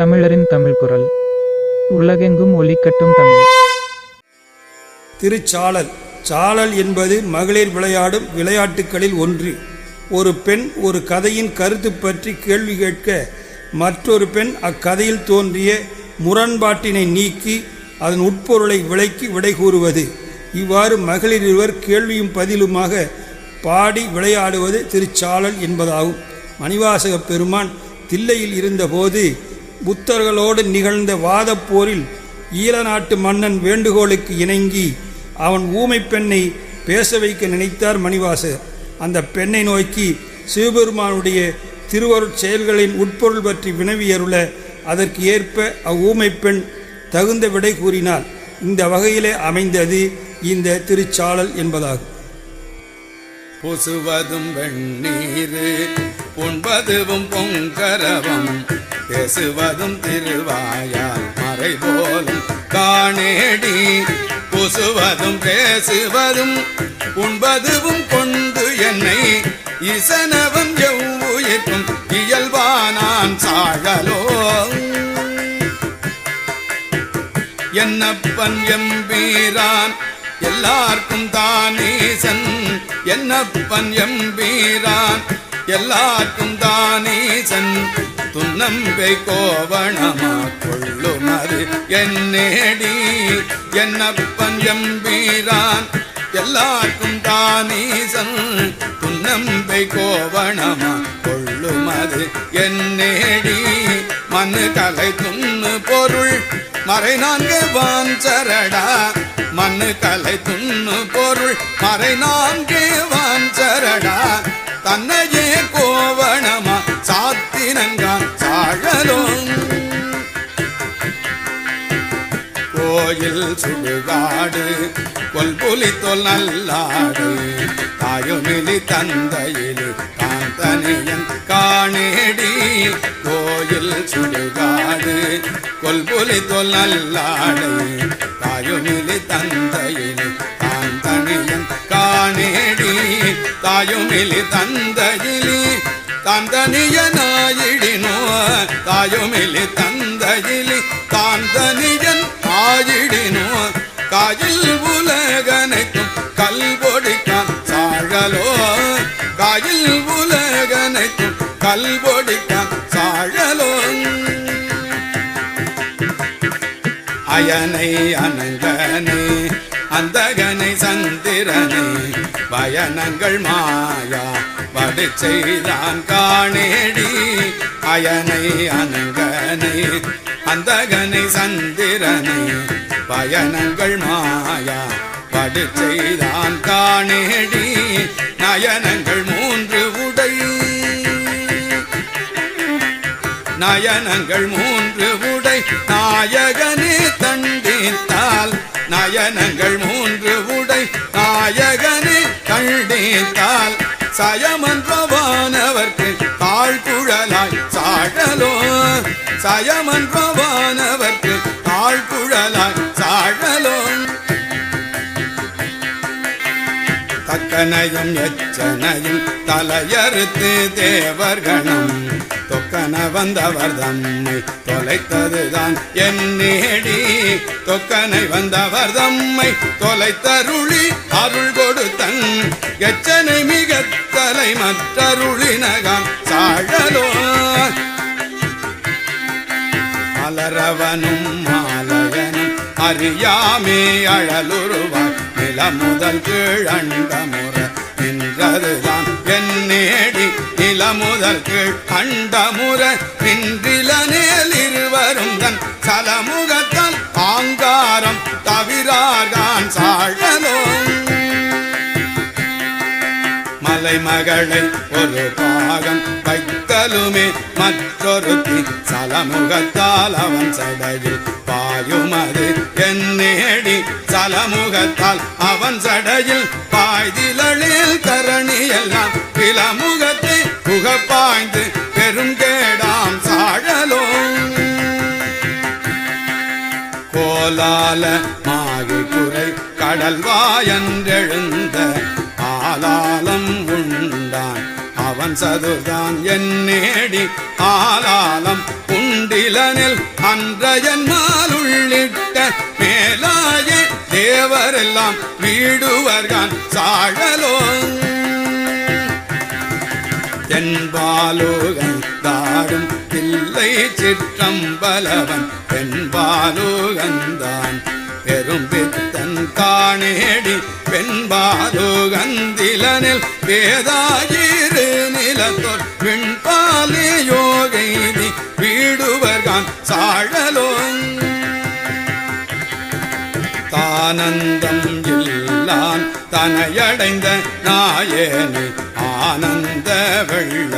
தமிழரின் தமிழ் குரல். உலகெங்கும் ஒலிக்கட்டும் தமிழ். திருச்சாளல் சாளல் என்பது மகளிர் விளையாடும் விளையாட்டுகளில் ஒன்று. ஒரு பெண் ஒரு கதையின் கருத்து பற்றி கேள்வி கேட்க மற்றொரு பெண் அக்கதையில் தோன்றிய முரண்பாட்டினை நீக்கி அதன் உட்பொருளை விளக்கி விடை கூறுவது. இவ்வாறு மகளிர் இருவர் கேள்வியும் பதிலுமாக பாடி விளையாடுவது திருச்சாளல் என்பதாகும். மணிவாசக பெருமான் தில்லையில் இருந்தபோது புத்தர்களோடு நிகழ்ந்த வாதப் போரில் ஈழ நாட்டு மன்னன் வேண்டுகோளுக்கு இணங்கி அவன் ஊமை பெண்ணை பேச வைக்க நினைத்தார் மணிவாசர். அந்த பெண்ணை நோக்கி சிவபெருமானுடைய திருவருட் செயல்களின் உட்பொருள் பற்றி வினவியருள அதற்கு ஏற்ப அவ்வூமை பெண் தகுந்த விடை கூறினார் இந்த வகையிலே அமைந்தது இந்த திருச்சாளல் என்பதாகும். பொசுவதும் வெண்ணீர் பொன்பதுவும் பொங்கரவம் பேசுவதும் திருவாயால் மறை போலும் காணேடி. பொசுவதும் பேசுவதும் உண்பதுவும் கொண்டு என்னை இசனவன் எவ்வுயிர்க்கும் இயல்பானான் சாழலோ. என்னப்பன் எம்பீரான் எல்லார்க்கும் தானீசன். என்னப்பன் எம்பீரான் எல்லார்க்கும் தானீசன். துன்னம்பை கோவணமா கொள்ளுமது என்னேடி என்னப்பன் எம்பீரான் எல்லாருக்கும் தானீசன். துன்னம்பை கோவணமா கொள்ளுமது என்னேடி மண்ணு கலை துண்ணு பொருள். மறை நான்கு வாஞ்சரடா. மண்ணு கலை துண்ணு பொருள். மறை நான்கு வாஞ்சரடா. தன்னையே கோவணமா சாத்தினங்கான் சாழலும். கோயில் சுடுகாடு கொல்புலி தொல் நல்லாடு தாயுமிலி தந்தையில் தான் தனியன் காணேடி கோயில் சுடுகாடு கொல்புலி தொல் நல்லாடு தாயுமிலி தந்தையிலு காந்தனியன் காணேடி. தாயுமிலி தந்தையிலி தாந்தனியனாயிடினோ தாயுமிலி தந்தையிலி தாந்தனியன் ஆயிடினோ. காயில் உலகனைக்கும் கல்பொடிக்கான் சாழலோ. காயில் உலகனைக்கும் கல்பொடிக்கான் அயனை அனங்கனே அந்தகனை சந்திரனை பயணங்கள் மாயா படு செய்தான் காணேடி அயனை அனங்கனை அந்தகனை சந்திரனை பயணங்கள் மாயா படு செய்தான் காணேடி நயனங்கள் மூன்று உடை. நயனங்கள் மூன்று உடை. நாயகனே தண்டித்தால் நயனங்கள் மூன்று உடை. நாயகனே தண்டித்தால் சயமன்றவானவர்க்கு தாழ்குழலாய் சாடலோ சயமன்றவானவர்க்கு தாழ்குழலாய் சாடலோ தக்கனையும் எச்சனையும் தலையறுத்து தேவர்கணம். தொக்கன வந்தவர் தம்மை தொலைத்ததுதான் என் நேடி. தொக்கனை வந்தவர் தம்மை தொலைத்தருளி அருள் கொடுத்தன். எச்சனை மிக தலை மற்றருளினகம் சாழலோ. அலரவனும் மாலயனும் அறியாமே அழலுருவாய் நில முதல் கீழண்ட முறை நின்றதுதான் என் நேடி. நில முதல் கீழ் அண்ட முற தன் சலமுகத்தன் ஆங்காரம் தவிராகான் சாழலோ மலை மகளை ஒரு பாகம் வைத்தலுமே மற்றொருத்தி சலமுகத்தால் அவன் சடையில் பாயுமது என்னேடி சலமுகத்தால் அவன் சடையில் பாய்திலில் கரணி எல்லாம் பிலமுகத்தை புகப்பாய்ந்து பெருங்கேடாம் சாழலோ கோலால மாறு குறை கடல் வாயன்றெழுந்த ஆலாலம் உண்டான். அவன் சதுர்தான் என் நேடி ஆலாலம் உண்டிலனில் அன்றிலனில் அன்றையன்மால் மேலாய தேவரெல்லாம் வீடுவர்கான் சாழலோ. தென்பாலோகன் தாடும் பிள்ளை சிற்றம்பலவன் தென்பாலோகந்தான் பெரும் பித்தன் காணேடி பெண்பாலோகந்திலனில் வேதாயிரு நிலத்தோர் விண்பாலே யோகைதி வீடுவர்கான் சாழலோன். தானந்தம் இல்லான் தனையடைந்த நாயனி ஆனந்த வெள்ள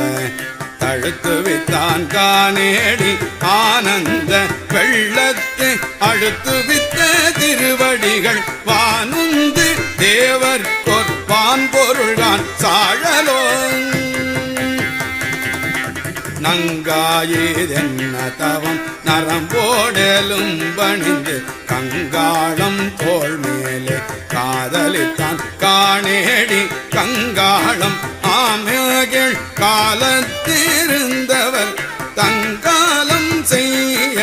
தழுத்து வித்தான் காணேடி. ஆனந்த வெள்ளத்து அழுத்து வித்த திருவடிகள் வானுந்து தேவர் கொற்பான் பொருள்கான் சாழலோ நங்காயேதென்ன தவம் நரம்போடலும் பணிந்து கங்காளம் தோள் மேலே காதலித்தான் காணேடி. கங்காளம் காலத்திருந்தவர் தங்காலம் செய்ய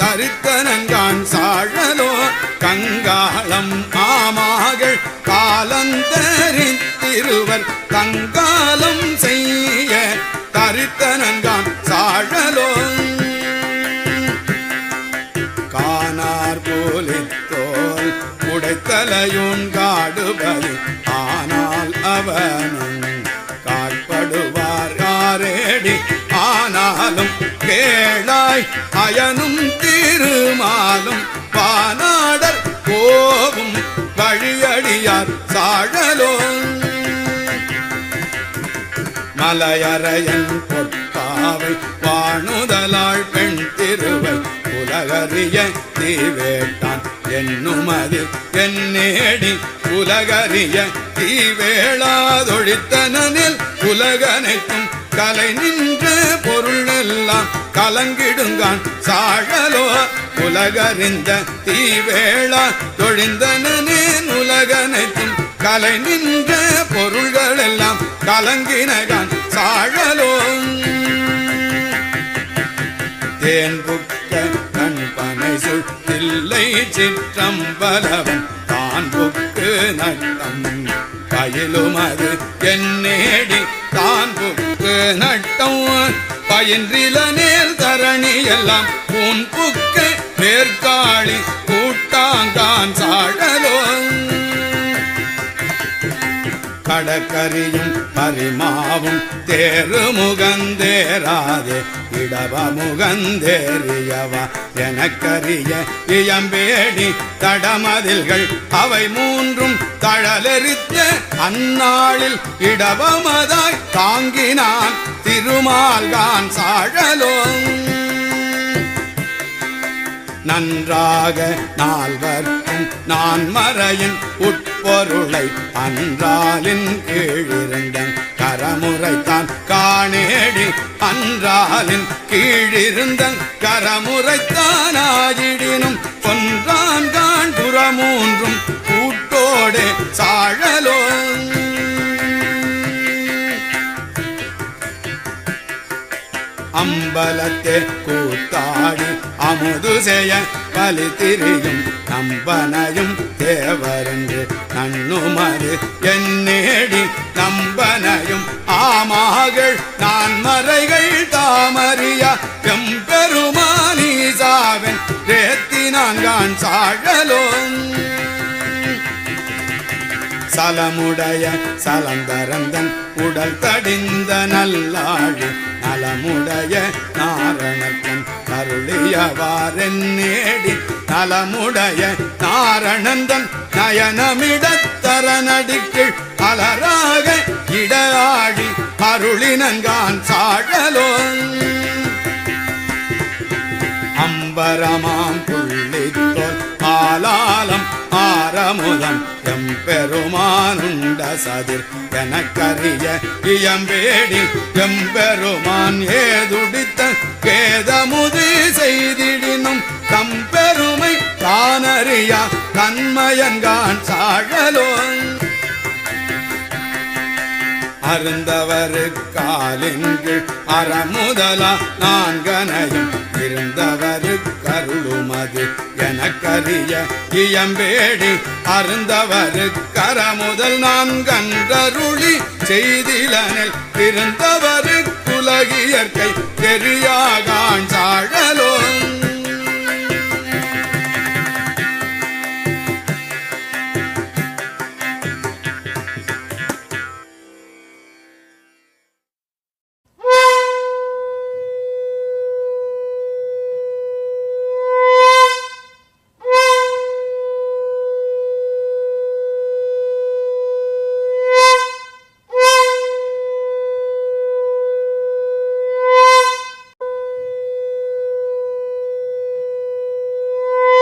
தரித்தனங்கான் சாழலோ கங்காளம் ஆமாகள் காலந்தரித்திருவர் தங்காலம் செய்ய தரித்தனங்கான் சாழலோ. காணார் போலித்தோல் உடைத்தலையும் காடுபது ஆனால் அவனும் வேளாய் அயனும் திருமாலும் பானாடர் கோவும் வழியடியார் சாழலோ மலையறையன் பொற்பாவை வாணுதலாள் பெண் திருவை உலகறிய தீவேட்டான். என்னுமது என்னேடி உலகறிய தீவேளாதொழித்தனில் உலகனைக்கும் கலை நின்று பொருள் எல்லாம் கலங்கிடுங்கான். சாழலோ உலகறிந்த தீவேளா தொழிந்தனேன் உலகனைத்தும் கலை நின்ற பொருள்கள் எல்லாம் கலங்கினகான். சாழலோ தேன் புக்க கண் பனை சொல் தில்லை சிற்றம்பலவன் தான் புக்கு நட்டம் பயிலும் அது என் நேடி தான் நட்டம் பயின்றில நேர் தரணி எல்லாம். உன் புக்கு மேற்காளி கூட்டாங்கான் சாடலோ கடற்கரியும் பரிமாவும் தேரு முகந்தேராதே இடவ முகந்தேறியவா? எனக்கரிய இயம்பேடி தடமதில்கள் அவை மூன்றும் தழலெறித்த அந்நாளில் இடவமதாய் தாங்கினான் திருமால்கான் சாழலோன். நன்றாக நால்வர்க்கும் நான் மறையின் பொருளை அன்றாலின் கீழிருந்தன். கரமுறைத்தான் காணேடி அன்றாலின் கீழிருந்தன். கரமுறைத்தான் ஆயிடினும் கொன்றான் கான் புறமூன்றும் கூட்டோடே சாழலோ அம்பலத்தே கூத்தாடி அமுது செய்ய பலி திரியும் நம்பனையும் தேவரென்று நண்ணுமது என்னேடி நம்பனையும் ஆமாகள் நான் மறைகள் தாமறியா எம்பெருமானீசாவன் ரேத்தினான்கான் சாழலோன். சலமுடைய சலந்தரந்தன் உடல் தடிந்த நல்லாழி நலமுடைய நாரணத்தன் கருளியவாரென்னேடி நலமுடைய நாரணந்தன் நயனமிடத்தரநடிக்கு அலராக இடஆழி அருளினங்கான் சாழலோன். அம்பரமாம் புள்ளித்தோல் ஆலாலம் ஆரமுதம் எம்பெருமானுண்ட சதிர் எனக்கறிய இயம்பேடி எம்பெருமான் ஏதுடித்த கேதமுது செய்திடினும் தம்பெருமை தானறியா தன்மயன்கான் சாழலோன் அருந்தவரு காலின்கீழ் அறமுதலா நான்கனையும் இருந்தவரு கருளுமது எனக்கரிய இயம்பேடி அருந்தவரு கரமுதல் நான் நான்கன்றருளி செய்திலனில் இருந்தவரு குலகியற்கை தெரியாகான் சாழலோ